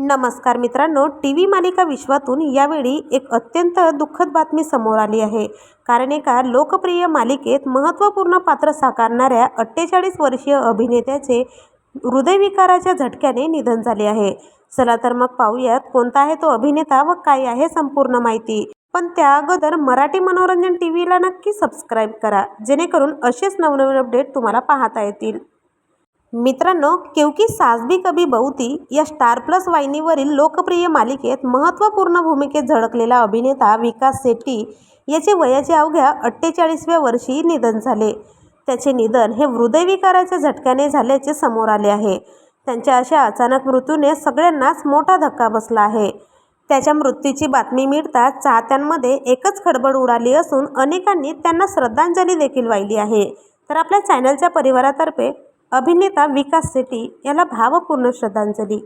नमस्कार मित्रांनो T V मालिका विश्वातून यावेळी एक अत्यंत दुःखद बातमी समोर आली आहे. कारण एका लोकप्रिय मालिकेत महत्त्वपूर्ण पात्र साकारणाऱ्या अठ्ठेचाळीस वर्षीय अभिनेत्याचे हृदयविकाराच्या झटक्याने निधन झाले आहे. चला तर मग पाहूयात कोणता आहे तो अभिनेता व काय आहे संपूर्ण माहिती. पण त्या अगोदर मराठी मनोरंजन टी व्हीला नक्की सबस्क्राईब करा. जेणेकरून असेच नवनवीन अपडेट तुम्हाला पाहता येतील. मित्रांनो केवकी सास भी कभी बहुती या स्टार प्लस वाहिनीवरील लोकप्रिय मालिकेत महत्त्वपूर्ण भूमिकेत झळकलेला अभिनेता विकास शेट्टी याचे वयाचे अवघ्या अठ्ठेचाळीसव्या वर्षी निधन झाले. त्याचे निधन हे हृदयविकाराच्या झटक्याने झाल्याचे समोर आले आहे. त्यांच्या अशा अचानक मृत्यूने सगळ्यांनाच मोठा धक्का बसला आहे. त्याच्या मृत्यूची बातमी मिळताच चाहत्यांमध्ये एकच खडबड उडाली असून अनेकांनी त्यांना श्रद्धांजली देखील वाहिली आहे. तर आपल्या चॅनलच्या परिवारातर्फे अभिनेता विकास शेट्टी याला भावपूर्ण श्रद्धांजली.